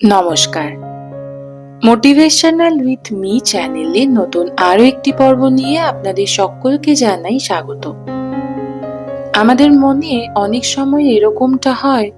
নমস্কার। Motivational with me চ্যানেলে নতুন আরও একটি পর্ব নিয়ে আপনাদের সকলকে জানাই স্বাগত। আমাদের মনে অনেক সময় এরকমটা হয়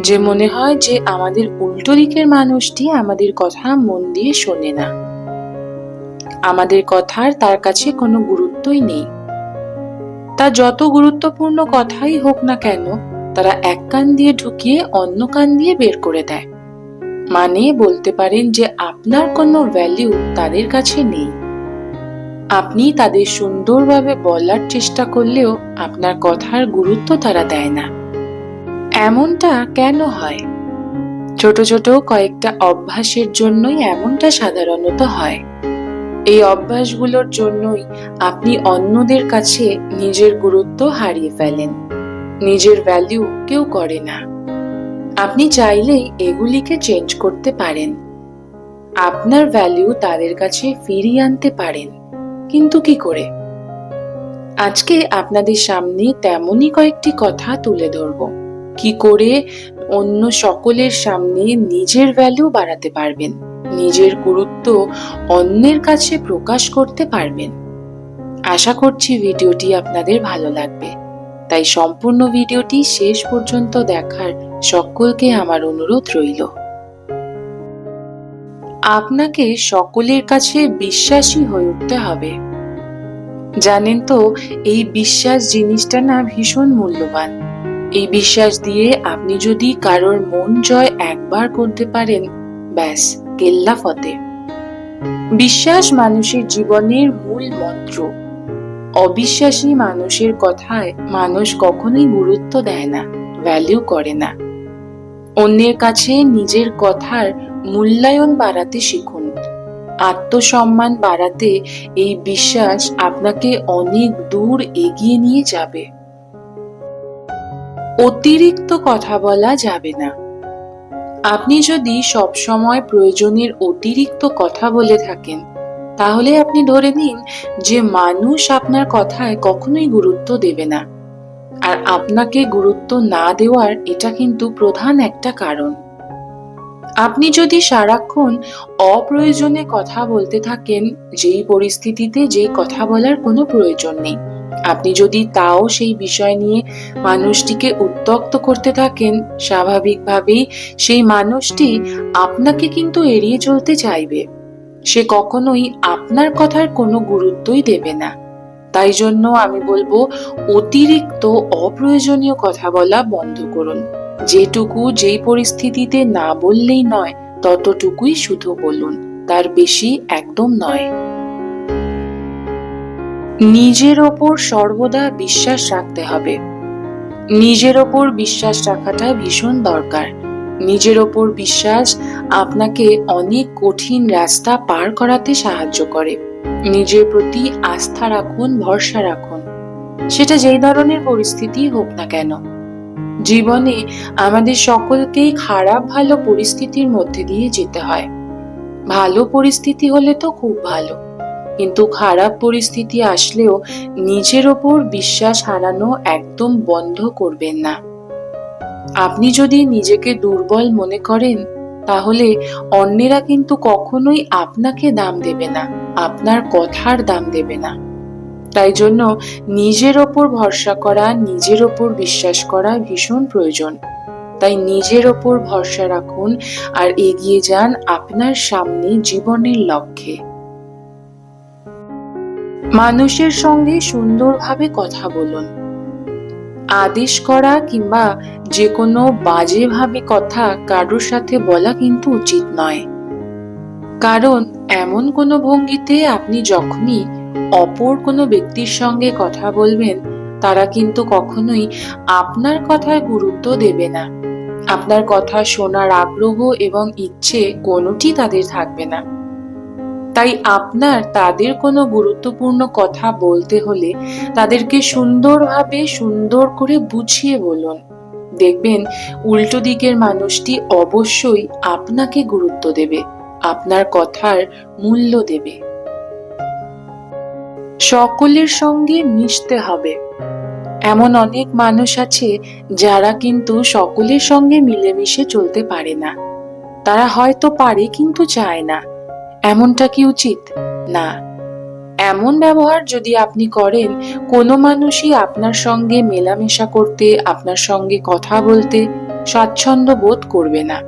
যে মনে হয় যে আমাদের উল্টো দিকের মানুষটি আমাদের কথা মন দিয়ে শোনে না। আমাদের কথার তার কাছে কোনো গুরুত্বই নেই। তা যত গুরুত্বপূর্ণ কথাই হোক না কেন, তারা এক কান দিয়ে ঢুকিয়ে অন্য কান দিয়ে বের করে দেয়। মানে বলতে পারেন যে আপনার কোনো ভ্যালিউ তাদের কাছে নেই। আপনি তাদের সুন্দরভাবে বলার চেষ্টা করলেও আপনার কথার গুরুত্ব তারা দেয় না। এমনটা কেন হয়? ছোট ছোট কয়েকটা অভ্যাসের জন্যই এমনটা সাধারণত হয়। এই অভ্যাসগুলোর জন্যই আপনি অন্যদের কাছে নিজের গুরুত্ব হারিয়ে ফেলেন। নিজের ভ্যালিউ কেউ করে না। আপনি চাইলেই এগুলিকে চেঞ্জ করতে পারেন। আপনার ভ্যালিউ তাদের কাছে ফিরিয়ে আনতে পারেন। কিন্তু কি করে? আজকে আপনাদের সামনে তেমনই কয়েকটি কথা তুলে ধরব। কি করে অন্য সকলের সামনে নিজের ভ্যালু বাড়াতে পারবেন, নিজের গুরুত্ব অন্যের কাছে প্রকাশ করতে পারবেন। আশা করছি ভিডিওটি আপনাদের ভালো লাগবে। তাই সম্পূর্ণ ভিডিওটি শেষ পর্যন্ত দেখার সকলকে আমার অনুরোধ রইল। আপনাকে সকলের কাছে বিশ্বাসী হয়ে উঠতে হবে। জানেন তো, এই বিশ্বাস জিনিসটা না ভীষণ মূল্যবান। এই বিশ্বাস দিয়ে আপনি যদি কারোর মন জয় একবার করতে পারেন, ব্যাস, কেল্লা ফতে। বিশ্বাস মানুষের জীবনের মূল মন্ত্র। অবিশ্বাসী মানুষের কথায় মানুষ কখনোই গুরুত্ব দেয় না ভ্যালিউ করে না। অন্যের কাছে নিজের কথার মূল্যায়ন বাড়াতে শিখুন। আত্মসম্মান বাড়াতে এই বিশ্বাস আপনাকে অনেক দূর এগিয়ে নিয়ে যাবে। অতিরিক্ত কথা বলা যাবে না। আপনি যদি সবসময় প্রয়োজনের অতিরিক্ত কথা বলে থাকেন, তাহলে আপনি ধরে নিন যে মানুষ আপনার কথায় কখনোই গুরুত্ব দেবে না। আর আপনাকে গুরুত্ব না দেওয়ার এটা কিন্তু প্রধান একটা কারণ। আপনি যদি সারাক্ষণ অপ্রয়োজনে কথা বলতে থাকেন, যেই পরিস্থিতিতে যেই কথা বলার কোনো প্রয়োজন নেই। আপনি যদি তাও সেই বিষয় নিয়ে মানুষটিকে উত্তক্ত করতে থাকেন, স্বাভাবিকভাবেই সেই মানুষটি আপনাকে কিন্তু এড়িয়ে চলতে চাইবে। সে কখনোই আপনার কথার কোনো গুরুত্বই দেবে না। তাই জন্য আমি বলব, অতিরিক্ত অপ্রয়োজনীয় কথা বলা বন্ধ করুন। যেটুকু যেই পরিস্থিতিতে না বললেই নয়, ততটুকুই শুধু বলুন, তার বেশি একদম নয়। নিজের ওপর সর্বদা বিশ্বাস রাখতে হবে। নিজের ওপর বিশ্বাস রাখাটা ভীষণ দরকার। নিজের ওপর বিশ্বাস আপনাকে অনেক কঠিন রাস্তা পার করাতে সাহায্য করে। নিজের প্রতি আস্থা রাখুন, ভরসা রাখুন। সেটা যেই ধরনের পরিস্থিতি হোক না কেন। জীবনে আমাদের সকলকেই খারাপ, ভালো পরিস্থিতির মধ্যে দিয়ে যেতে হয়। ভালো পরিস্থিতি হলে তো খুব ভালো। কিন্তু খারাপ পরিস্থিতি আসলেও নিজের ওপর বিশ্বাস হারানো একদম বন্ধ করবেন না। আপনি যদি নিজেকে দুর্বল মনে করেন তাহলে অন্যেরা কিন্তু কখনোই আপনাকে দাম দেবে না, আপনার কথার দাম দেবে না। তাই জন্য নিজের ওপর ভরসা করা, নিজের ওপর বিশ্বাস করা ভীষণ প্রয়োজন। তাই নিজের ওপর ভরসা রাখুন আর এগিয়ে যান আপনার সামনে জীবনের লক্ষ্যে। মানুষের সঙ্গে সুন্দরভাবে কথা বলুন। আদেশ করা কিংবা যে কোনো বাজেভাবে কথা কারোর সাথে বলা কিন্তু উচিত নয়। কারণ এমন কোনো ভঙ্গিতে আপনি যখনই অপর কোনো ব্যক্তির সঙ্গে কথা বলবেন, তারা কিন্তু কখনোই আপনার কথায় গুরুত্ব দেবে না। আপনার কথা শোনার আগ্রহ এবং ইচ্ছে কোনোটি তাদের থাকবে না। তাই আপনার তাদের কোনো গুরুত্বপূর্ণ কথা বলতে হলে তাদেরকে সুন্দরভাবে সুন্দর করে বুঝিয়ে বলুন। দেখবেন, উল্টো দিকের মানুষটি অবশ্যই আপনাকে গুরুত্ব দেবে, আপনার কথার মূল্য দেবে। সকলের সঙ্গে মিশতে হবে। এমন অনেক মানুষ আছে যারা কিন্তু সকলের সঙ্গে মিলেমিশে চলতে পারে না। তারা হয়তো পারে কিন্তু চায় না। এমনটা কি উচিত? না। এমন ব্যবহার যদি আপনি করেন, কোনো মানুষই আপনার সঙ্গে মেলামেশা করতে, আপনার সঙ্গে কথা বলতে স্বাচ্ছন্দ্য বোধ করবে না।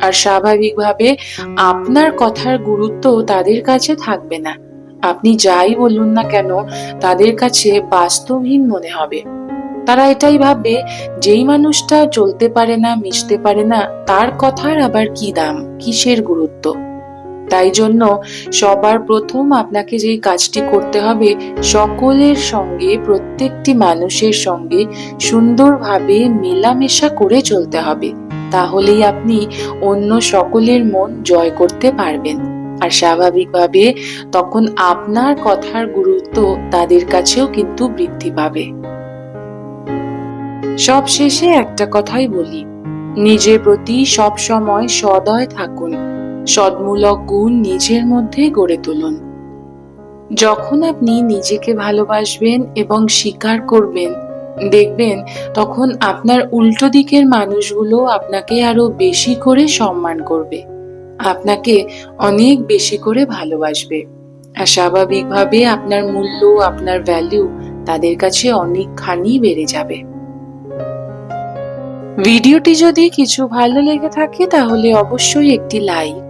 আর স্বাভাবিকভাবে আপনার কথার গুরুত্ব তাদের কাছে থাকবে না। আপনি যাই বলুন না কেন, তাদের কাছে বাস্তবহীন মনে হবে। তারা এটাই ভাববে, যেই মানুষটা চলতে পারে না, মিশতে পারে না, তার কথার আবার কি দাম, কিসের গুরুত্ব? তাই জন্য সবার প্রথম আপনাকে যেই কাজটি করতে হবে, সকলের সঙ্গে, প্রত্যেকটি মানুষের সঙ্গে সুন্দরভাবে মেলামেশা করে চলতে হবে। তাহলেই আপনি অন্য সকলের মন জয় করতে পারবেন। আর স্বাভাবিকভাবে তখন আপনার কথার গুরুত্ব তাদের কাছেও কিন্তু বৃদ্ধি পাবে। সব শেষে একটা কথাই বলি, নিজের প্রতি সব সময় সদয় থাকুন। সদমূলক গুণ নিজের মধ্যে গড়ে তুলুন। যখন আপনি নিজেকে ভালোবাসবেন এবং স্বীকার করবেন, দেখবেন তখন আপনার উল্টো দিকের মানুষগুলো আপনাকে আরও বেশি করে সম্মান করবে। আপনাকে অনেক বেশি করে ভালোবাসবে। আর স্বাভাবিকভাবে আপনার মূল্য, আপনার ভ্যালু তাদের কাছে অনেকখানি বেড়ে যাবে। ভিডিওটি যদি কিছু ভালো লেগে থাকে তাহলে অবশ্যই একটি লাইক